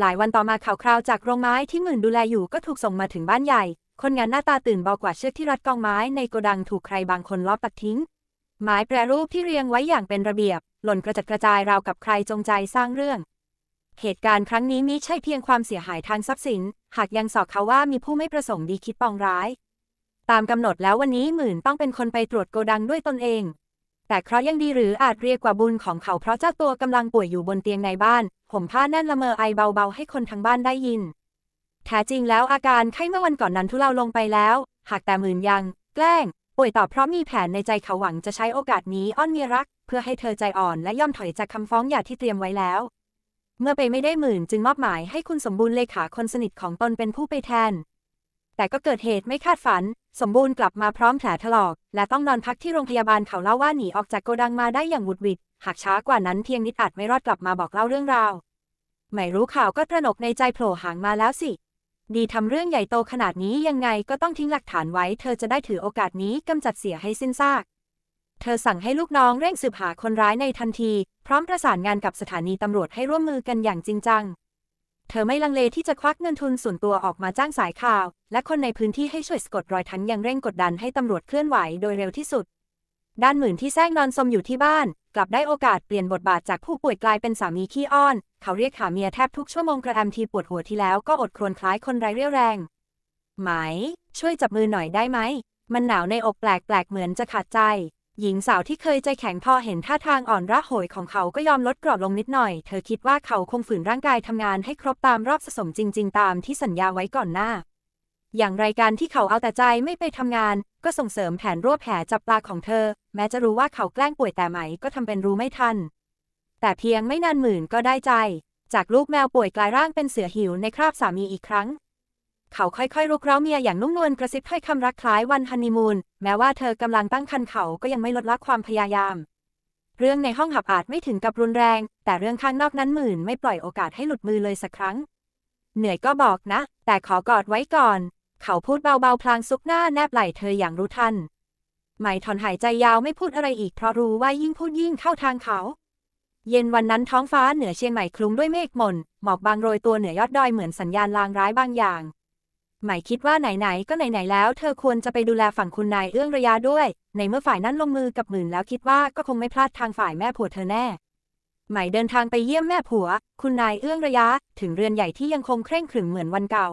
หลายวันต่อมาข่าวคราวจากโรงไม้ที่หมื่นดูแลอยู่ก็ถูกส่งมาถึงบ้านใหญ่ คนงานหน้าตาตื่นเบากว่าเชือกที่รัดกองไม้ในโกดังถูกใครบางคนลอบตัดทิ้ง ไม้แปรรูปที่เรียงไว้อย่างเป็นระเบียบ หล่นกระจัดกระจายราวกับใครจงใจสร้างเรื่อง เหตุการณ์ครั้งนี้มิใช่เพียงความเสียหายทางทรัพย์สิน หากยังสอบเขาว่ามีผู้ไม่ประสงค์ดีคิดปองร้าย ตามกำหนดแล้ววันนี้หมื่นต้องเป็นคนไปตรวจโกดังด้วยตนเอง แต่เคราะห์ยังดีหรืออาจเรียกว่าบุญของเขาเพราะเจ้าตัวกำลังป่วยอยู่บนเตียงในบ้าน ผมผ้าแน่นละเมอไอเบาๆ ให้คนทั้งบ้านได้ยิน แท้จริงแล้วอาการไข้เมื่อวันก่อนนั้นทุเลาลงไปแล้ว หากแต่หมื่นยัง แกล้ง ป่วยต่อเพราะมีแผนในใจเขาหวังจะใช้โอกาสนี้อ้อนเมียรัก เพื่อให้เธอใจอ่อนและย่อมถอยจากคำฟ้องหย่าที่เตรียมไว้แล้ว เมื่อไปไม่ได้หมื่นจึงมอบหมายให้คุณสมบูรณ์เลขาคนสนิทของตนเป็นผู้ไปแทน แต่ก็เกิดเหตุไม่คาดฝัน สมบูรณ์กลับมาพร้อมแผลถลอก และต้องนอนพักที่โรงพยาบาลเขาเล่าว่าหนีออกจากโกดังมาได้อย่างหวุดหวิดหากช้ากว่านั้นเพียงนิดอาจไม่รอดกลับมาบอกเล่าเรื่องราว ไม่รู้ข่าวก็ตระหนกในใจโผล่หางมาแล้วสิ ดีทำเรื่องใหญ่โตขนาดนี้ยังไงก็ต้องทิ้งหลักฐานไว้ เธอจะได้ถือโอกาสนี้กำจัดเสียให้สิ้นซาก เธอสั่งให้ลูกน้องเร่งสืบหาคนร้ายในทันที พร้อมประสานงานกับสถานีตำรวจให้ร่วมมือกันอย่างจริงจัง เธอไม่ลังเลที่จะควักเงินทุนส่วนตัวออกมาจ้างสายข่าว และคนในพื้นที่ให้ช่วยสะกดรอยทั้งยังเร่งกดดันให้ตำรวจเคลื่อนไหวโดยเร็วที่สุด ด้านหมื่นที่แซงนอนสมอยู่ที่บ้าน กลับได้โอกาสเปลี่ยนบทบาทจากผู้ป่วยกลายเป็นสามีขี้อ้อน เขาเรียกหาเมียแทบทุกชั่วโมงกระแอมทีปวดหัวที่แล้วก็อดครวญคล้ายคนไร้เรี่ยวแรง ไหม ช่วยจับมือหน่อยได้ไหม มันหนาวในอกแปลกแปลกๆเหมือนจะขาดใจ หญิงสาวที่เคยใจแข็งพอเห็นท่าทางอ่อนระโหยของเขาก็ยอมลดกรอบลงนิดหน่อย เธอคิดว่าเขาคงฝืนร่างกายทำงานให้ครบตามรอบผสมจริง ๆ ตามที่สัญญาไว้ก่อนหน้า อย่างไรการที่เขาเอาแต่ใจไม่ไปทำงาน ก็ส่งเสริมแผนรวบแผลจับปลาของเธอ แม้จะรู้ว่าเขาแกล้งป่วยแต่ไหมก็ทำเป็นรู้ไม่ทัน แต่เพียงไม่นานหมื่นก็ได้ใจ จากลูกแมวป่วยกลายร่างเป็นเสือหิวในคราบสามีอีกครั้ง เขาค่อยๆรุกเร้าเมียอย่างนุ่มนวลกระซิบถ้อยคำรักคล้ายวันฮันนีมูน แม้ว่าเธอกำลังตั้งครรภ์เขาก็ยังไม่ลดละความพยายาม เรื่องในห้องหับอาจไม่ถึงกับรุนแรง แต่เรื่องข้างนอกนั้นหมื่นไม่ปล่อยโอกาสให้หลุดมือเลยสักครั้ง เหนื่อยก็บอกนะ แต่ขอกอดไว้ก่อน เขาพูดเบาๆพลางซุกหน้าแนบไหล่เธออย่างรู้ทันไหมถอนหายใจยาวไม่พูดอะไรอีกเพราะรู้ว่ายิ่งพูดยิ่งเข้าทางเขาเย็นวันนั้นท้องฟ้าเหนือเชียงใหม่คลุ้งด้วยเมฆหม่น หมอกบางโรยตัวเหนือยอดดอยเหมือนสัญญาณลางร้ายบางอย่าง หมายคิดว่าไหนๆ ก็ไหนๆ แล้ว เธอควรจะไปดูแลฝั่งคุณนายเอื้องระยะด้วย ในเมื่อฝ่ายนั้นลงมือกับหมื่นแล้วคิดว่าก็คงไม่พลาดทางฝ่ายแม่ผัวเธอแน่ หมายเดินทางไปเยี่ยมแม่ผัว คุณนายเอื้องระยะ ถึงเรือนใหญ่ที่ยังคงเคร่งขรึมเหมือนวันเก่า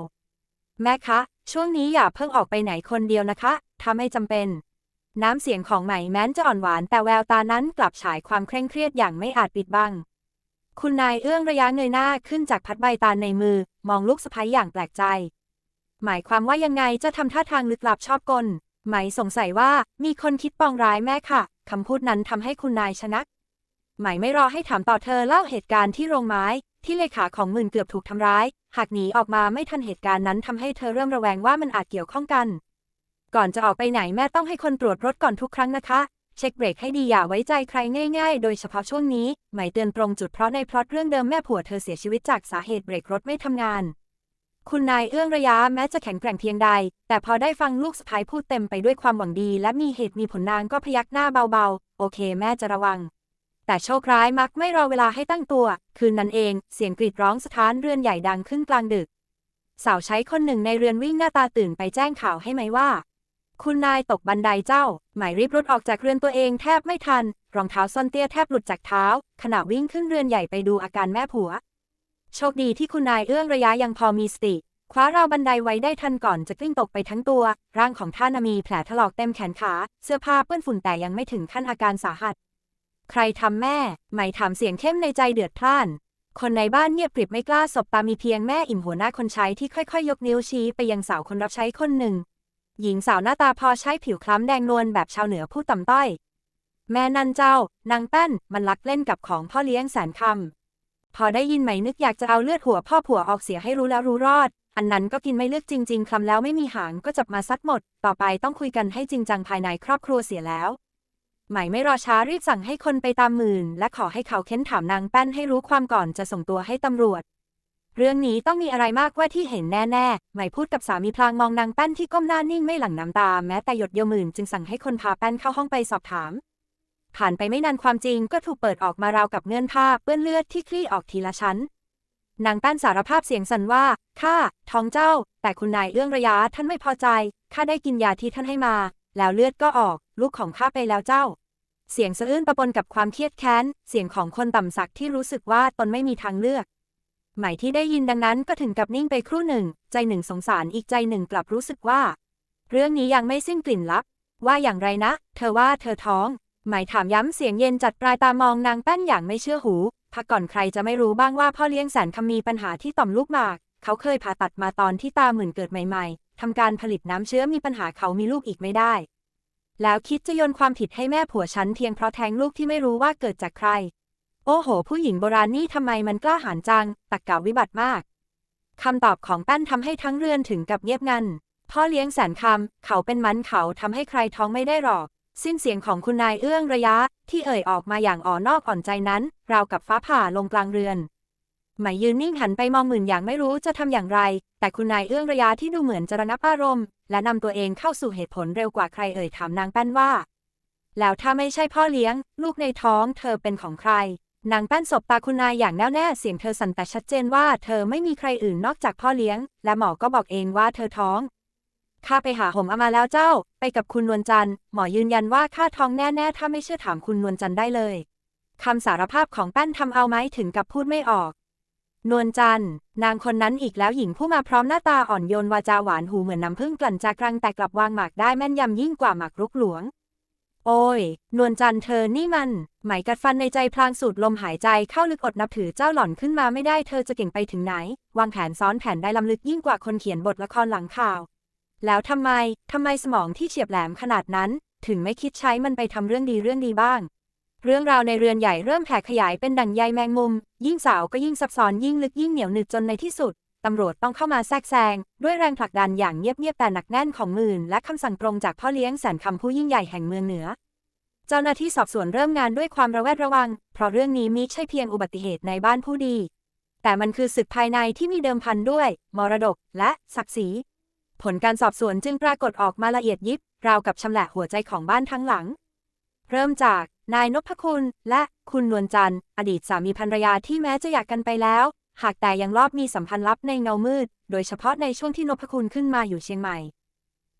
แม่คะ ช่วงนี้อย่าเพิ่งออกไปไหนคนเดียวนะคะถ้าไม่จำเป็น น้ำเสียงของไหมแม้นจะอ่อนหวาน แต่แววตานั้นกลับฉายความเคร่งเครียดอย่างไม่อาจปิดบังคุณนายเอื้องระยะเงยหน้าขึ้นจากพัดใบตาในมือ มองลูกสะใภ้อย่างแปลกใจ หมายความว่ายังไงจะทำท่าทางลึกลับชอบกล ไหมสงสัยว่ามีคนคิดปองร้ายแม่ค่ะคำพูดนั้นทำให้คุณนายชนักไหมไม่รอให้ถามต่อเธอเล่าเหตุการณ์ที่โรงไม้ ที่เลขาของหมื่นเกือบถูกทำร้าย หากหนีออกมาไม่ทันเหตุการณ์นั้นทำให้เธอเริ่มระแวงว่ามันอาจเกี่ยวข้องกัน ก่อนจะออกไปไหนแม่ต้องให้คนตรวจรถก่อนทุกครั้งนะคะ เช็คเบรกให้ดีอย่าไว้ใจใครง่ายๆ โดยเฉพาะช่วงนี้ไหมเตือนตรงจุดเพราะในพล็อตเรื่องเดิมแม่ผัวเธอเสียชีวิตจากสาเหตุเบรกรถไม่ทำงาน คุณนายเอื้องระยะแม้จะแข็งแกร่งเพียงใด แต่พอได้ฟังลูกสะพ้ายพูดเต็มไปด้วยความหวังดี และมีเหตุมีผลนางก็พยักหน้าเบาๆ โอเคแม่จะระวัง แต่โชคร้ายมักไม่รอเวลาให้ตั้งตัว คืนนั้นเองเสียงกรีดร้องสถานเรือนใหญ่ดังขึ้นกลางดึก สาวใช้คนหนึ่งในเรือนวิ่งหน้าตาตื่นไปแจ้งข่าวให้ไหมว่า คุณนายตกบันไดเจ้า หมายรีบรุดออกจากเรือนตัวเองแทบไม่ทัน รองเท้าส้นเตี้ยแทบหลุดจากเท้าขณะวิ่งขึ้นเรือนใหญ่ไปดูอาการแม่ผัว โชคดีที่คุณนายเอื้องระยะยังพอมีสติ คว้าราวบันไดไว้ได้ทันก่อนจะกลิ้งตกไปทั้งตัว ร่างของท่านมีแผลถลอกเต็มแขนขา เสื้อผ้าเปื้อนฝุ่นแต่ยังไม่ถึงขั้นอาการสาหัส ใครทำแม่ ไหมถามเสียงเข้มในใจเดือดพล่าน คนในบ้านเงียบกริบไม่กล้าสบตามีเพียงแม่อิ่มหัวหน้าคนใช้ที่ค่อย ๆ ยกนิ้วชี้ไปยังสาวคนรับใช้คนหนึ่ง หญิงสาวหน้าตาพอใช้ผิวคล้ำแดงนวลแบบชาวเหนือผู้ต่ำต้อย แม่นันเจ้านางแป้นมันลักเล่นกับของพ่อเลี้ยงแสนคำ พอได้ยินไหมนึกอยากจะเอาเลือดหัวพ่อผัวออกเสียให้รู้แล้วรู้รอด อันนั้นก็กินไม่เลือกจริง ๆคำแล้วไม่มีหางก็จับมาซัดหมด ต่อไปต้องคุยกันให้จริงจังภายในครอบครัวเสียแล้ว ไหมไม่รอช้ารีบสั่งให้คนไปตามหมื่น และขอให้เขาเค้นถามนางแป้นให้รู้ความก่อนจะส่งตัวให้ตำรวจ เรื่องนี้ต้องมีอะไรมากกว่าที่เห็นแน่ๆไหมพูดกับสามีพลางมองนางแป้นที่ก้มหน้านิ่งไม่หลั่งน้ำตาแม้แต่หยดเดียวหมื่นจึงสั่งให้คนพาแป้นเข้าห้องไปสอบถาม ผ่านไปไม่นานความจริงก็ถูกเปิดออกมาราวกับเงื่อนผ้าเปื้อนเลือดที่คลี่ออกทีละชั้น นางแป้นสารภาพเสียงสั่นว่า ข้าท้องเจ้า แต่คุณนายเอื้องระยะท่านไม่พอใจ ข้าได้กินยาที่ท่านให้มา แล้วเลือดก็ออก ลูกของข้าไปแล้วเจ้า เสียงสะอื้นประปนกับความเครียดแค้น เสียงของคนต่ำสักที่รู้สึกว่าตนไม่มีทางเลือกหมายที่ได้ยินดังนั้นก็ถึงกับนิ่งไปครู่หนึ่ง ใจหนึ่งสงสารอีกใจหนึ่งกลับรู้สึกว่า เรื่องนี้ยังไม่สิ้นกลิ่นลับ ว่าอย่างไรนะ เธอว่าเธอท้อง หมายถามย้ำเสียงเย็นจัดปลายตามองนางแป้นอย่างไม่เชื่อหู พักก่อนใครจะไม่รู้บ้างว่าพ่อเลี้ยงแสนคำมีปัญหาที่ต่อมลูกหมาก เขาเคยผ่าตัดมาตอนที่ตาหมื่นเกิดใหม่ๆทำการผลิตน้ำเชื้อมีปัญหาเขามีลูกอีกไม่ได้ แล้วคิดจะโยนความผิดให้แม่ผัวฉันเพียงเพราะแท้งลูกที่ไม่รู้ว่าเกิดจากใคร โอ้โห ผู้หญิงโบราณนี่ทำไมมันกล้าหาญจังตักกาวิบัติมากคำตอบของแป้นทำให้ทั้งเรือนถึงกับเงียบงันพ่อเลี้ยงแสนคำเขาเป็นมันเขาทำให้ใครท้องไม่ได้หรอก สิ้นเสียงของคุณนายเอื้องระยะ ที่เอ่ยออกมาอย่างอ่อนนอกอ่อนใจนั้น ราวกับฟ้าผ่าลงกลางเรือน หมายยืนนิ่งหันไปมองหมื่นอย่างไม่รู้จะทำอย่างไร แต่คุณนายเอื้องระยะที่ดูเหมือนจะระงับอารมณ์ และนำตัวเองเข้าสู่เหตุผลเร็วกว่าใครเอ่ยถามนางแป้นว่า แล้วถ้าไม่ใช่พ่อเลี้ยง ลูกในท้องเธอเป็นของใคร นางแป้นสบตาคุณนายอย่างแน่วแน่เสียงเธอสั่นแต่ชัดเจนว่า เธอไม่มีใครอื่นนอกจากพ่อเลี้ยง และหมอก็บอกเองว่าเธอท้อง ข้าไปหาหมอามาแล้วเจ้า ไปกับคุณนวลจันทร์หมอยืนยันว่าข้าท้องแน่ๆ ถ้าไม่เชื่อถามคุณนวลจันทร์ได้เลยคำสารภาพของแป้นทำเอาไหมถึงกับพูดไม่ออก นวลจันทร์นางคนนั้นอีกแล้วหญิงผู้มาพร้อมหน้าตาอ่อนโยนวาจาหวานหูเหมือนน้ำผึ้งกลั่นจากรังแต่กลับวางหมากได้แม่นยำยิ่งกว่าหมากรุกหลวง โอ้ย นวลจันทร์เธอนี่มัน ไหมกัดฟันในใจพลางสูดลมหายใจเข้าลึกอดนับถือเจ้าหล่อนขึ้นมาไม่ได้เธอจะเก่งไปถึงไหน วางแผนซ้อนแผนได้ล้ำลึกยิ่งกว่าคนเขียนบทละครหลังข่าว แล้วทำไม ทำไมสมองที่เฉียบแหลมขนาดนั้น ถึงไม่คิดใช้มันไปทำเรื่องดีเรื่องดีบ้าง เรื่องราวในเรือนใหญ่เริ่มแผ่ขยายเป็นดั่งใยแมงมุม ยิ่งสาวก็ยิ่งซับซ้อนยิ่งลึกยิ่งเหนียวหนึบจนในที่สุดตำรวจต้องเข้ามาแทรกแซง ด้วยแรงผลักดันอย่างเงียบๆแต่หนักแน่นของหมื่น และคำสั่งตรงจากพ่อเลี้ยงแสนคำผู้ยิ่งใหญ่แห่งเมืองเหนือ เจ้าหน้าที่สอบสวนเริ่มงานด้วยความระแวดระวัง เพราะเรื่องนี้มิใช่เพียงอุบัติเหตุในบ้านผู้ดี แต่มันคือศึกภายในที่มีเดิมพันด้วย มรดก และศักดิ์ศรี ผลการสอบสวนจึงปรากฏออกมาละเอียดยิบ ราวกับชำแหละหัวใจของบ้านทั้งหลัง เริ่มจากนายนพคุณและคุณนวลจันทร์ อดีตสามีภรรยาที่แม้จะอยากกันไปแล้ว หากแต่ยังรอบมีสัมพันธ์ลับในเงามืด โดยเฉพาะในช่วงที่นพคุณขึ้นมาอยู่เชียงใหม่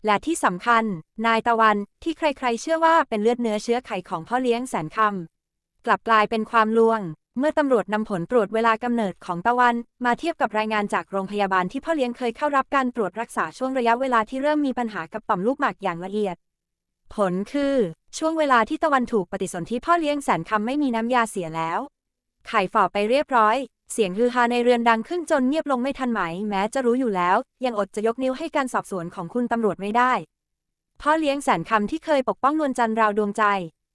และที่สำคัญ นายตะวันที่ใครๆ เชื่อว่าเป็นเลือดเนื้อเชื้อไขของพ่อเลี้ยงแสนคำกลับกลายเป็นความลวง เมื่อตำรวจนำผลตรวจเวลากำเนิดของตะวัน มาเทียบกับรายงานจากโรงพยาบาลที่พ่อเลี้ยงเคยเข้ารับการตรวจรักษาช่วงระยะเวลาที่เริ่มมีปัญหากับต่อมลูกหมากอย่างละเอียด ผลคือ ช่วงเวลาที่ตะวันถูกปฏิสนธิพ่อเลี้ยงแสนคำไม่มีน้ำยาเสียแล้ว ไข่ฝ่อไปเรียบร้อย เสียงฮือฮาในเรือนดังขึ้นจนเงียบลงไม่ทันไหม แม้จะรู้อยู่แล้ว ยังอดจะยกนิ้วให้การสอบสวนของคุณตำรวจไม่ได้ พ่อเลี้ยงแสนคำที่เคยปกป้องนวลจันทร์ราวดวงใจ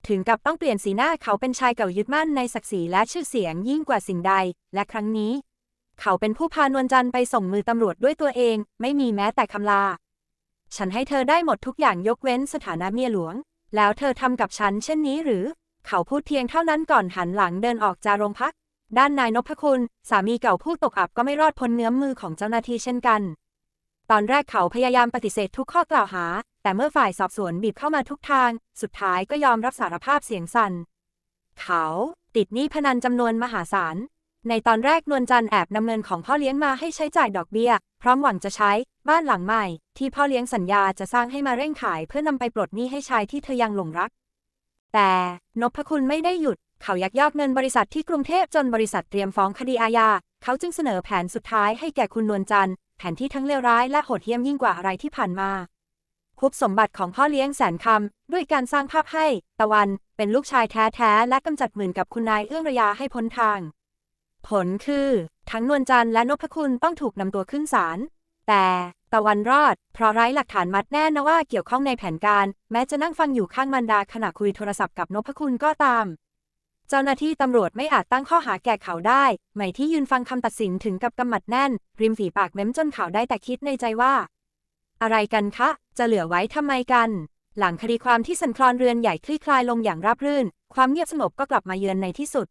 ถึงกับต้องเปลี่ยนสีหน้าเขาเป็นชายเก่ายึดมั่นในศักดิ์ศรีและชื่อเสียงยิ่งกว่าสิ่งใด และครั้งนี้ เขาเป็นผู้พานวลจันทร์ไปส่งมือตำรวจด้วยตัวเอง ไม่มีแม้แต่คำลา ฉันให้เธอได้หมดทุกอย่างยกเว้นสถานะเมียหลวง แล้วเธอทำกับฉันเช่นนี้หรือ เขาพูดเพียงเท่านั้นก่อนหันหลังเดินออกจากโรงพัก ด้านนายนพคุณ สามีเก่าผู้ตกอับก็ไม่รอดพ้นเงื้อมมือของเจ้าหน้าที่เช่นกัน ตอนแรกเขาพยายามปฏิเสธทุกข้อกล่าวหา แต่เมื่อฝ่ายสอบสวนบีบเข้ามาทุกทาง สุดท้ายก็ยอมรับสารภาพเสียงสั่น เขาติดหนี้พนันจำนวนมหาศาล ในตอนแรกนวลจันทร์แอบนำเงินของพ่อเลี้ยงมาให้ใช้จ่ายดอกเบี้ย พร้อมหวังจะใช้บ้านหลังใหม่ ที่พ่อเลี้ยงสัญญาจะสร้างให้มาเร่งขายเพื่อนำไปปลดหนี้ให้ชายที่เธอยังหลงรัก แต่นพคุณไม่ได้หยุด เขายักยอกเงินบริษัทที่กรุงเทพจนบริษัทเตรียมฟ้องคดีอาญาเขาจึงเสนอแผนสุดท้ายให้แก่คุณนวลจันทร์แผนที่ทั้งเลวร้ายและโหดเหี้ยมยิ่งกว่าอะไรที่ผ่านมา คุบสมบัติของพ่อเลี้ยงแสนคำ ด้วยการสร้างภาพให้ ตะวันเป็นลูกชายแท้ๆ และกำจัดหมื่นกับคุณนายเอื้องระยาให้พ้นทาง ผลคือ ทั้งนวลจันทร์และนพคุณต้องถูกนำตัวขึ้นศาล แต่ตะวันรอด เพราะไร้หลักฐานมัดแน่นะว่าเกี่ยวข้องในแผนการ แม้จะนั่งฟังอยู่ข้างมันดาขณะคุยโทรศัพท์กับนพคุณก็ตาม เจ้าหน้าที่ตำรวจไม่อาจตั้งข้อหาแก่เขาได้ไหมที่ยืนฟังคำตัดสินถึงกับกำหมัดแน่น ริมฝีปากเม้มจนเขาได้แต่คิดในใจว่า อะไรกันคะ จะเหลือไว้ทำไมกัน หลังคดีความที่สันคลอนเรือนใหญ่คลี่คลายลงอย่างราบรื่น ความเงียบสงบก็กลับมาเยือนในที่สุด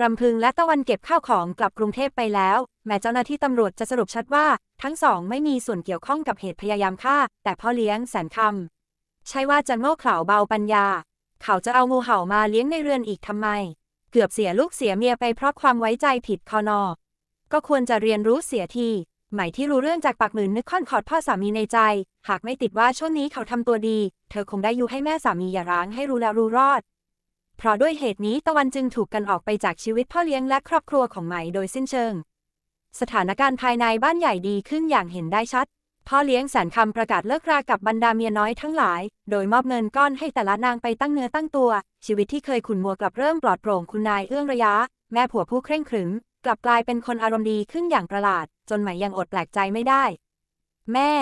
รำพึงและตะวันเก็บข้าวของกลับกรุงเทพไปแล้ว แม้เจ้าหน้าที่ตำรวจจะสรุปชัดว่า ทั้งสองไม่มีส่วนเกี่ยวข้องกับเหตุพยายามฆ่า แต่พ่อเลี้ยงแสนคำใช่ว่าจะโง่เขลาเบาปัญญา เขาจะเอางูเห่ามาเลี้ยงในเรือนอีกทำไม เกือบเสียลูกเสียเมียไปเพราะความไว้ใจผิดคอนอ ก็ควรจะเรียนรู้เสียที ไหมที่รู้เรื่องจากปากหมื่นนึกค่อนขอดพ่อสามีในใจ หากไม่ติดว่าช่วงนี้เขาทำตัวดี เธอคงได้อยู่ให้แม่สามีอย่าร้างให้รู้แล้วรู้รอด เพราะด้วยเหตุนี้ตะวันจึงถูกกันออกไปจากชีวิตพ่อเลี้ยงและครอบครัวของไหมโดยสิ้นเชิง สถานการณ์ภายในบ้านใหญ่ดีขึ้นอย่างเห็นได้ชัด พ่อเลี้ยงแสนคำประกาศเลิกรากับบรรดาเมียน้อยทั้งหลาย โดยมอบเงินก้อนให้แต่ละนางไปตั้งเนื้อตั้งตัว ชีวิตที่เคยขุ่นมัวกลับเริ่มปลอดโปร่งคุณนายเอื้องระยะ แม่ผัวผู้เคร่งขรึม กลับกลายเป็นคนอารมณ์ดีขึ้นอย่างประหลาด จนไหมยังอดแปลกใจไม่ได้ แม่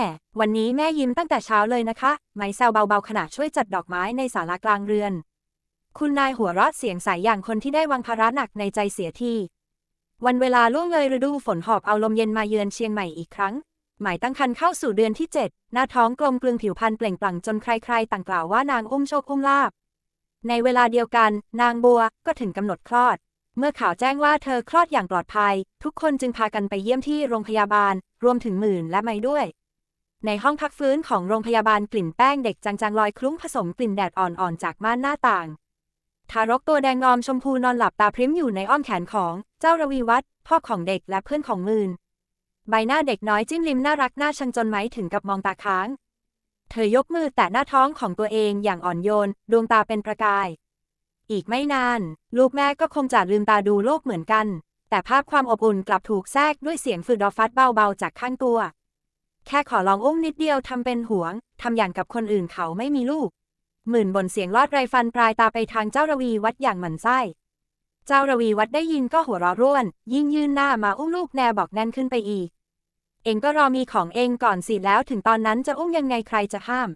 วันนี้แม่ยิ้มตั้งแต่เช้าเลยนะคะ ไหมแซวเบาๆขณะช่วยจัดดอกไม้ในศาลากลางเรือน คุณนายหัวเราะเสียงใสอย่างคนที่ได้วางภาระหนักในใจเสียทีวันเวลาล่วงเลยฤดูฝนหอบเอาลมเย็นมาเยือนเชียงใหม่อีกครั้ง หมายตั้งครรภ์เข้าสู่เดือนที่ 7 หน้าท้องกลมกลึงผิวพรรณเปล่งปลั่งจนใครๆ ต่างกล่าวว่านางอุ้มโชคอุ้มลาบ ในเวลาเดียวกัน นางบัวก็ถึงกำหนดคลอด เมื่อข่าวแจ้งว่าเธอคลอดอย่างปลอดภัย ทุกคนจึงพากันไปเยี่ยมที่โรงพยาบาล รวมถึงหมื่นและไม่ด้วย ในห้องพักฟื้นของโรงพยาบาลกลิ่นแป้งเด็กจางๆลอยคลุ้งผสมกลิ่นแดดอ่อนๆจากม่านหน้าต่าง ทารกตัวแดงงอมชมพูนอนหลับตาพริ้มอยู่ในอ้อมแขนของเจ้าระวีวัฒน์พ่อของเด็กและเพื่อนของมื่นใบหน้าเด็กน้อยจิ้มลิ้มน่ารักน่าชังจนไหมถึงกับมองตาค้าง เธอยกมือแตะหน้าท้องของตัวเองอย่างอ่อนโยน ดวงตาเป็นประกาย อีกไม่นาน ลูกแม่ก็คงจะลืมตาดูโลกเหมือนกัน แต่ภาพความอบอุ่นกลับถูกแทรกด้วยเสียงฝึกดอฟัดเบาๆจากข้างตัว แค่ขอลองอุ้มนิดเดียวทำเป็นหวงทำอย่างกับคนอื่นเขาไม่มีลูก หมื่นบนเสียงลอดไรฟันปลายตาไปทางเจ้าระวีวัดอย่างหมันไส้เจ้าระวีวัดได้ยินก็หัวเราะร่วน ยิ่งยืนหน้ามาอุ้มลูกแนบอกแน่นขึ้นไปอีก เองก็รอมีของเองก่อนสิแล้วถึงตอนนั้นจะอุ้มยังไงใครจะห้าม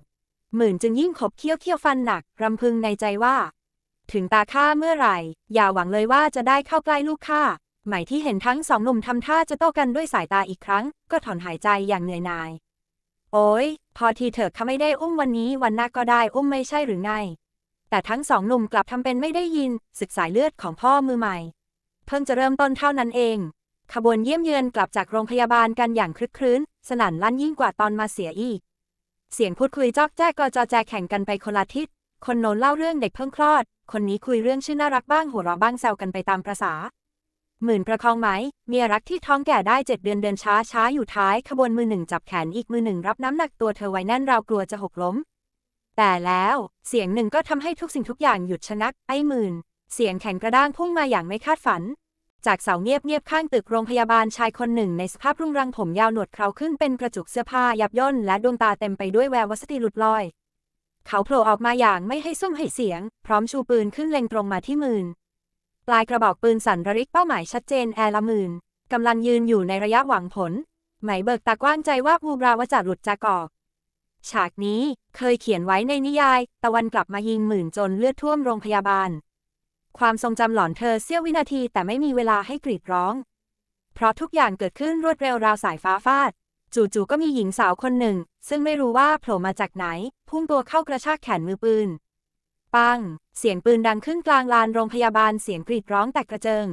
หมื่นจึงยิ่งขบเคี้ยวเคี้ยวฟันหนักรำพึงในใจว่า ถึงตาข้าเมื่อไหร่ อย่าหวังเลยว่าจะได้เข้าใกล้ลูกข้าหมายที่เห็นทั้งสองหนุ่มทำท่าจะโต้กันด้วยสายตาอีกครั้ง ก็ถอนหายใจอย่างเหนื่อยหน่าย โอ้ยพอทีเถอะข้าไม่ได้อุ้มวันนี้วันหน้าก็ได้อุ้มไม่ใช่หรือไง แต่ทั้งสองหนุ่มกลับทำเป็นไม่ได้ยิน ศึกสายเลือดของพ่อมือใหม่ เพิ่งจะเริ่มต้นเท่านั้นเอง ขบวนเยี่ยมเยือนกลับจากโรงพยาบาลกันอย่างคลึกครื้น สนั่นลั่นยิ่งกว่าตอนมาเสียอีก เสียงพูดคุยจอกแจ๊กก็จอแจแข่งกันไปคนละทิศ คนโน้นเล่าเรื่องเด็กเพิ่งคลอด คนนี้คุยเรื่องชื่อน่ารักบ้างหัวเราะบ้างแซวกันไปตามประษา หมื่นประคองไหม เมียรักที่ท้องแก่ได้เจ็ดเดือนเดินช้าช้าอยู่ท้าย ขบวนมือหนึ่งจับแขนอีกมือหนึ่งรับน้ำหนักตัวเธอไว้แน่นราวกลัวจะหกล้ม แต่แล้วเสียงหนึ่งก็ทำให้ทุกสิ่งทุกอย่างหยุดชะงัก ไอ้หมื่น เสียงแข็งกระด้างพุ่งมาอย่างไม่คาดฝันจากเสาเงียบเงียบๆข้างตึกโรงพยาบาลชายคนหนึ่งในสภาพรุงรังผมยาวหนวดเคราขึ้นเป็นกระจุกเสื้อผ้ายับย่นและดวงตาเต็มไปด้วยแวววัสติหลุดลอย เขาโผล่ออกมาอย่างไม่ให้ซุ่มให้เสียง พร้อมชูปืนขึ้นเล็งตรงมาที่หมื่นปลายกระบอกปืนสั่นระริกเป้าหมายชัดเจนแอร์ละหมื่นกำลังยืนอยู่ในระยะหวังผล ไหมเบิกตากว้างใจว่าภูราวจะหลุดจากออก ฉากนี้เคยเขียนไว้ในนิยาย ตะวันกลับมายิงหมื่นจนเลือดท่วมโรงพยาบาล ความทรงจำหลอนเธอเสี้ยววินาทีแต่ไม่มีเวลาให้กรีดร้อง เพราะทุกอย่างเกิดขึ้นรวดเร็วราวสายฟ้าฟาด จู่ๆก็มีหญิงสาวคนหนึ่ง ซึ่งไม่รู้ว่าโผล่มาจากไหน พุ่งตัวเข้ากระชากแขนมือปืน ปัง เสียงปืนดังขึ้นกลางลานโรงพยาบาลเสียงกรีดร้องแตกกระเจิง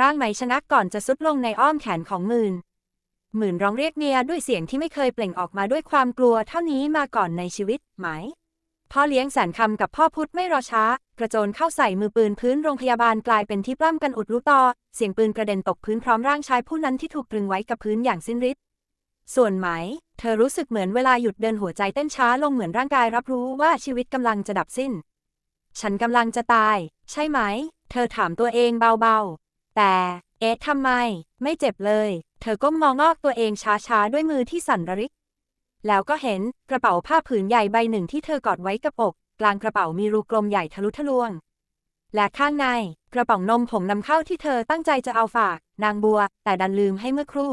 ร่างไหมชนะก่อนจะสุดลงในอ้อมแขนของหมื่น หมื่นร้องเรียกเมียด้วยเสียงที่ไม่เคยเปล่งออกมาด้วยความกลัวเท่านี้มาก่อนในชีวิตไหมพ่อเลี้ยงแสนคำกับพ่อพุธไม่รอช้า กระโจนเข้าใส่มือปืนพื้นโรงพยาบาลกลายเป็นที่ปล้ำกันอุดรูต่อเสียงปืนกระเด็นตกพื้นพร้อมร่างชายผู้นั้นที่ถูกตรึงไว้กับพื้นอย่างสิ้นฤทธิ์ ส่วนไหม เธอรู้สึกเหมือนเวลาหยุดเดินหัวใจเต้นช้าลงเหมือนร่างกายรับรู้ว่าชีวิตกำลังจะดับสิ้น ฉันกำลังจะตาย ใช่ไหม เธอถามตัวเองเบาๆ แต่ เอ๊ะทำไม ไม่เจ็บเลย เธอก้มมองงอกตัวเองช้าๆ ด้วยมือที่สั่นระริก แล้วก็เห็นกระเป๋าผ้าผืนใหญ่ใบหนึ่งที่เธอกอดไว้กับอก กลางกระเป๋ามีรูกลมใหญ่ทะลุทะลวง และข้างใน กระป๋องนมผงนำเข้าที่เธอตั้งใจจะเอาฝาก นางบัว แต่ดันลืมให้เมื่อครู่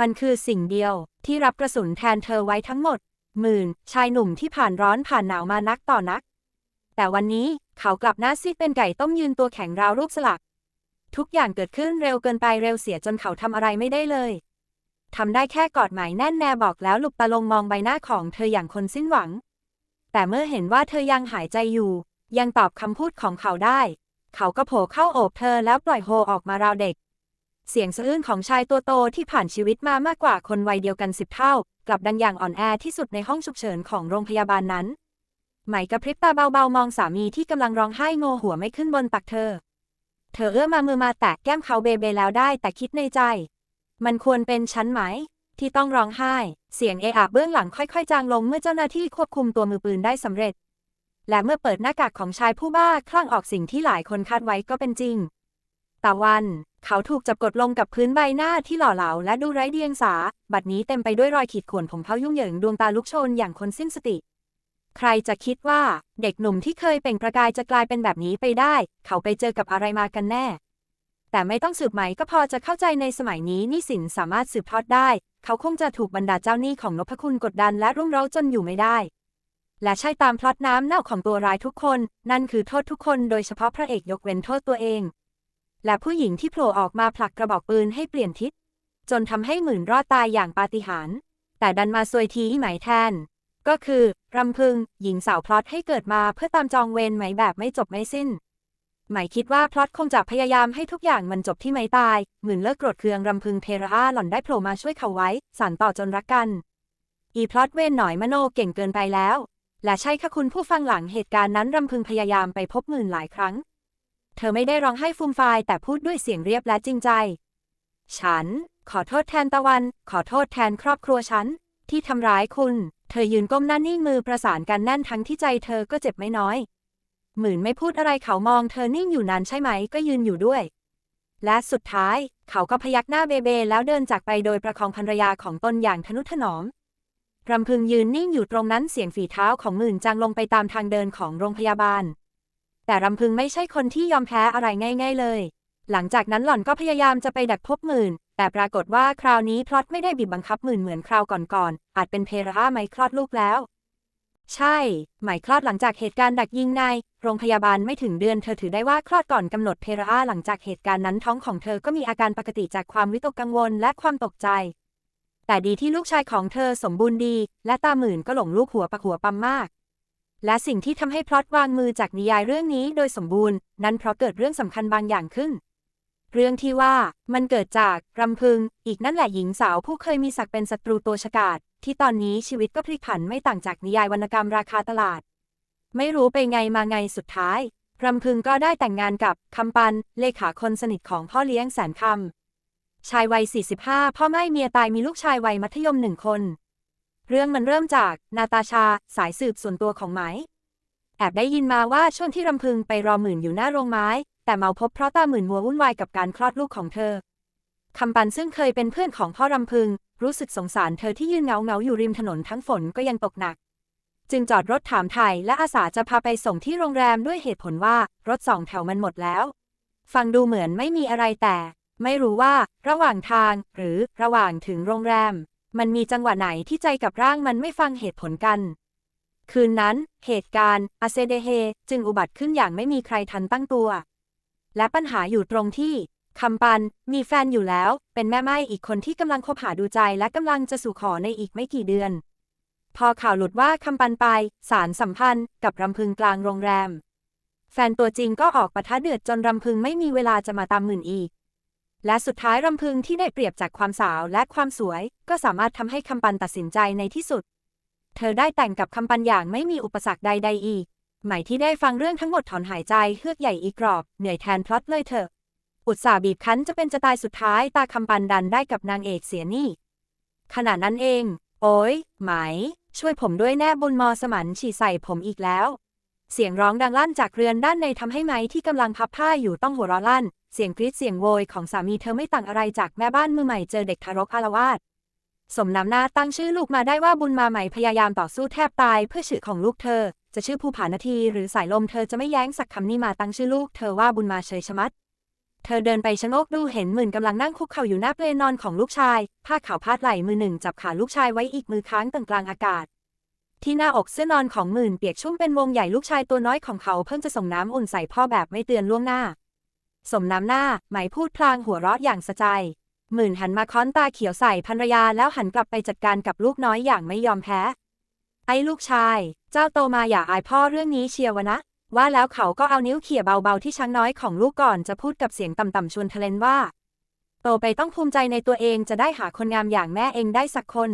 มันคือสิ่งเดียวที่รับกระสุนแทนเธอไว้ทั้งหมด หมื่น ชายหนุ่มที่ผ่านร้อนผ่านหนาวมานักต่อนัก แต่วันนี้เขากลับหน้าซีดเป็นไก่ต้มยืนตัวแข็งราวรูปสลัก ทุกอย่างเกิดขึ้นเร็วเกินไปเร็วเสียจนเขาทำอะไรไม่ได้เลยทำได้แค่กอดหมายแน่นแน่บอกแล้วหลุบตาลงมองใบหน้าของเธออย่างคนสิ้นหวัง แต่เมื่อเห็นว่าเธอยังหายใจอยู่ ยังตอบคำพูดของเขาได้ เขาก็โผล่เข้าโอบเธอแล้วปล่อยโฮออกมาราวเด็ก เสียงสะอื้นของชายตัวโตที่ผ่านชีวิตมามากกว่าคนวัยเดียวกันสิบเท่า กลับดังอย่างอ่อนแอที่สุดในห้องฉุกเฉินของโรงพยาบาลนั้น ไหมกระพริบตาเบาๆ มองสามีที่กำลังร้องไห้โงหัวไม่ขึ้นบนตักเธอ เธอเอื้อมมามือมาแตะแก้มเขาเบเบแล้วได้แต่คิดในใจ มันควรเป็นฉันไหม ที่ต้องร้องไห้ เสียงเอะอะเบื้องหลังค่อยๆ จางลงเมื่อเจ้าหน้าที่ควบคุมตัวมือปืนได้สำเร็จ และเมื่อเปิดหน้ากากของชายผู้บ้าคลั่งออกสิ่งที่หลายคนคาดไว้ก็เป็นจริง ตะวัน เขาถูกจับกดลงกับพื้นใบหน้าที่หล่อเหลาและดูไร้เดียงสา บัดนี้เต็มไปด้วยรอยขีดข่วนผมเผายุ่งเหยิงดวงตาลุกโชนอย่างคนสิ้นสติ ใครจะคิดว่าเด็กหนุ่มที่เคยเป่งประกายจะกลายเป็นแบบนี้ไปได้ เขาไปเจอกับอะไรมากันแน่ แต่ไม่ต้องสืบไหมก็พอจะเข้าใจในสมัยนี้นี่สินสามารถสืบทอดได้ เขาคงจะถูกบรรดาเจ้าหนี้ของนพคุณกดดันและรุ่มเร้าจนอยู่ไม่ได้และใช่ตามพล็อตน้ำเน่าของตัวร้ายทุกคน นั่นคือโทษทุกคนโดยเฉพาะพระเอกยกเว้นโทษตัวเอง และผู้หญิงที่โผล่ออกมาผลักกระบอกปืนให้เปลี่ยนทิศ จนทำให้หมื่นรอดตายอย่างปาฏิหาริย์แต่ดันมาซวยทีหมายแทน ก็คือ รำพึง หญิงสาวพลอตให้เกิดมาเพื่อตามจองเวรไหมแบบไม่จบไม่สิ้น หมายคิดว่าพลอตคงจะพยายามให้ทุกอย่างมันจบที่ไหมตาย หมื่นเลิกโกรธเคืองรำพึงเพราหล่อนได้โผล่มาช่วยเขาไว้สานต่อจนรักกัน อีพลอตเวนหน่อยมโนเก่งเกินไปแล้ว และใช่ค่ะคุณผู้ฟังหลังเหตุการณ์นั้นรำพึงพยายามไปพบหมื่นหลายครั้ง เธอไม่ได้ร้องไห้ฟูมฟายแต่พูดด้วยเสียงเรียบและจริงใจ ฉัน ขอโทษแทนตะวัน ขอโทษแทนครอบครัวฉัน ที่ทำร้ายคุณ เธอยืนก้มหน้านิ่งมือประสานกันแน่นทั้งที่ใจเธอก็เจ็บไม่น้อย หมื่นไม่พูดอะไรเขามองเธอนิ่งอยู่นานใช่ไหมก็ยืนอยู่ด้วย และสุดท้าย เขาก็พยักหน้าเบเบแล้วเดินจากไปโดยประคองภรรยาของตนอย่างทนุถนอมรำพึงยืนนิ่งอยู่ตรงนั้นเสียงฝีเท้าของหมื่นจางลงไปตามทางเดินของโรงพยาบาล แต่รำพึงไม่ใช่คนที่ยอมแพ้อะไรง่าย ๆ เลย หลังจากนั้นหล่อนก็พยายามจะไปดักพบหมื่น แต่ปรากฏว่าคราวนี้พลอตไม่ได้บีบบังคับหมื่นเหมือนคราวก่อนๆ อาจเป็นเพราไหมคลอดลูกแล้ว ใช่ไหมคลอดหลังจากเหตุการณ์ดักยิงในโรงพยาบาลไม่ถึงเดือนเธอถือได้ว่าคลอดก่อนกำหนดเพราหลังจากเหตุการณ์นั้นท้องของเธอก็มีอาการปกติจากความวิตกกังวลและความตกใจ แต่ดีที่ลูกชายของเธอสมบูรณ์ดี และตาหมื่นก็หลงลูกหัวปักหัวปั๊มมาก และสิ่งที่ทำให้พล็อตวางมือจากนิยายเรื่องนี้โดยสมบูรณ์ นั้นเพราะเกิดเรื่องสำคัญบางอย่างขึ้น เรื่องที่ว่ามันเกิดจากรำพึง อีกนั่นแหละหญิงสาวผู้เคยมีศักดิ์เป็นศัตรูตัวฉกาจที่ตอนนี้ชีวิตก็พลิกผันไม่ต่างจากนิยายวรรณกรรมราคาตลาด ไม่รู้ไปไงมาไงสุดท้ายรำพึงก็ได้แต่งงานกับคำปัน เลขาคนสนิทของพ่อเลี้ยงแสนคำชายวัย 45 พ่อไม่เมียตายมีลูกชายวัยมัธยมหนึ่งคน เรื่องมันเริ่มจากนาตาชาสายสืบส่วนตัวของไหม แอบได้ยินมาว่าช่วงที่รำพึงไปรอหมื่นอยู่หน้าโรงไม้ แต่เมาพบเพราะตาหมื่นมัววุ่นวายกับการคลอดลูกของเธอคำปันซึ่งเคยเป็นเพื่อนของพ่อรำพึง รู้สึกสงสารเธอที่ยืนเงาเงาอยู่ริมถนนทั้งฝนก็ยังตกหนัก จึงจอดรถถามไทยและอาสาจะพาไปส่งที่โรงแรมด้วยเหตุผลว่ารถสองแถวมันหมดแล้ว ฟังดูเหมือนไม่มีอะไรแต่ ไม่รู้ว่า ระหว่างทาง หรือระหว่างถึงโรงแรม มันมีจังหวะไหนที่ใจกับร่างมันไม่ฟังเหตุผลกัน คืนนั้น เหตุการณ์อาเซเดเฮจึงอุบัติขึ้นอย่างไม่มีใครทันตั้งตัว และปัญหาอยู่ตรงที่คำปัน มีแฟนอยู่แล้ว เป็นแม่ไม้อีกคนที่กำลังคบหาดูใจและกำลังจะสู่ขอในอีกไม่กี่เดือน พอข่าวหลุดว่าคำปันไป สารสัมพันธ์ กับรำพึงกลางโรงแรม แฟนตัวจริงก็ออกปะทะเดือดจนรำพึงไม่มีเวลาจะมาตามหมื่นอีก และสุดท้ายรำพึงที่ได้เปรียบจากความสาวและความสวย ก็สามารถทำให้คำปันตัดสินใจในที่สุด เธอได้แต่งกับคำปันอย่างไม่มีอุปสรรคใดๆอีก ใหม่ที่ได้ฟังเรื่องทั้งหมดถอนหายใจเฮือกใหญ่อีกรอบ เหนื่อยแทนพลอตเลยเถอะ อุตสาบีบคั้นจะเป็นจะตายสุดท้ายตาคำปันดันได้กับนางเอกเสียนี่ ขณะนั้นเอง โอ้ยไหม ช่วยผมด้วยแน่บุญมอสมันฉี่ใส่ผมอีกแล้ว เสียงร้องดังลั่นจากเรือนด้านในทำให้ไหมที่กำลังพับผ้าอยู่ต้องหัวเราะลั่น เสียงกรีดเสียงโวยของสามีเธอไม่ต่างอะไรจากแม่บ้านมือใหม่เจอเด็กทารกอาละวาดสมน้ำหน้าตั้งชื่อลูกมาได้ว่าบุญมาใหม่พยายามต่อสู้แทบตายเพื่อชื่อของลูกเธอ จะชื่อภูผานาทีหรือสายลมเธอจะไม่แย้งสักคำนี้มาตั้งชื่อลูกเธอว่าบุญมาเฉยชะมัด เธอเดินไปชะโงกดูเห็นหมื่นกำลังนั่งคุกเข่าอยู่หน้าเปลนอนของลูกชายผ้าขาวพาดไหล่มือหนึ่งจับขาลูกชายไว้อีกมือค้างตรงกลางอากาศ ที่หน้าอกเสื้อนอนของหมื่นเปียกชุ่มเป็นวงใหญ่ลูกชายตัวน้อยของเขาเพิ่งจะส่งน้ำอุ่นใส่พ่อแบบไม่เตือนล่วงหน้า สมน้ำหน้า ไหมพูดพลางหัวเราะอย่างสะใจ หมื่นหันมาค้อนตาเขียวใส่ภรรยาแล้วหันกลับไปจัดการกับลูกน้อยอย่างไม่ยอมแพ้ ไอ้ลูกชาย เจ้าโตมาอย่าอายพ่อเรื่องนี้เชียววะนะ ว่าแล้วเขาก็เอานิ้วเขี่ยเบาๆที่ช้างน้อยของลูกก่อนจะพูดกับเสียงต่ำๆชวนทะเลนว่า โตไปต้องภูมิใจในตัวเองจะได้หาคนงามอย่างแม่เองได้สักคน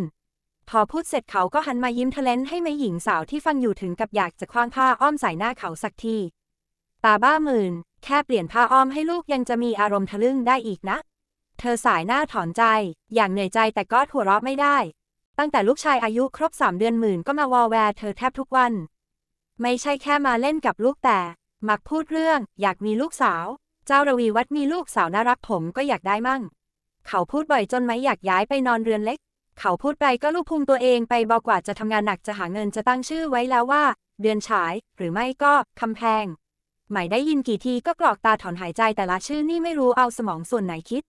พอพูดเสร็จเขาก็หันมายิ้มทะเลนให้แม่หญิงสาวที่ฟังอยู่ถึงกับอยากจะคว้างผ้าอ้อมใส่หน้าเขาสักที ตาบ้าหมื่น แค่เปลี่ยนผ้าอ้อมให้ลูกยังจะมีอารมณ์ทะลึ่งได้อีกนะ เธอสายหน้าถอนใจ อย่างเหนื่อยใจแต่ก็หัวเราะไม่ได้ ตั้งแต่ลูกชายอายุครบสามเดือนหมื่นก็มาวอลแวร์เธอแทบทุกวัน ไม่ใช่แค่มาเล่นกับลูกแต่ มักพูดเรื่อง อยากมีลูกสาว เจ้าระวีวัดมีลูกสาวน่ารักผมก็อยากได้มั่ง เขาพูดบ่อยจนไม่อยากย้ายไปนอนเรือนเล็ก เขาพูดไปก็ลูกพุงตัวเองไปบอกว่าจะทำงานหนักจะหาเงินจะตั้งชื่อไว้แล้วว่า เดือนฉาย หรือไม่ก็คำแพง ใหม่ได้ยินกี่ทีก็กรอกตาถอนหายใจแต่ละชื่อนี่ไม่รู้เอาสมองส่วนไหนคิด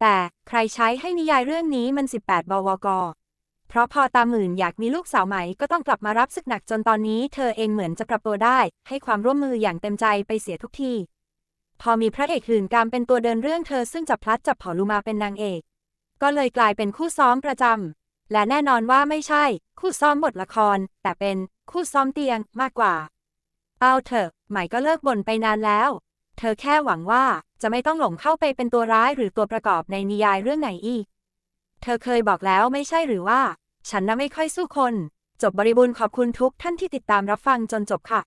แต่ใครใช้ให้นิยายเรื่องนี้มัน 18 บวก เพราะพอตาหมื่นอยากมีลูกสาวใหม่ก็ต้องกลับมารับศึกหนักจนตอนนี้ เธอเองเหมือนจะปรับตัวได้ ให้ความร่วมมืออย่างเต็มใจไปเสียทุกที พอมีพระเอกหื่นกามเป็นตัวเดินเรื่องเธอซึ่งจับพลัดจับผาลูมาเป็นนางเอก ก็เลยกลายเป็นคู่ซ้อมประจำและแน่นอนว่าไม่ใช่ คู่ซ้อมบทละคร แต่เป็นคู่ซ้อมเตียงมากกว่า เอาเถอะใหม่ก็เลิกบ่นไปนานแล้ว เธอแค่หวังว่าจะไม่ต้องหลงเข้าไปเป็นตัวร้ายหรือตัวประกอบในนิยายเรื่องไหนอีก เธอเคยบอกแล้วไม่ใช่หรือว่า ฉันน่ะไม่ค่อยสู้คน จบบริบูรณ์ขอบคุณทุกท่านที่ติดตามรับฟังจนจบค่ะ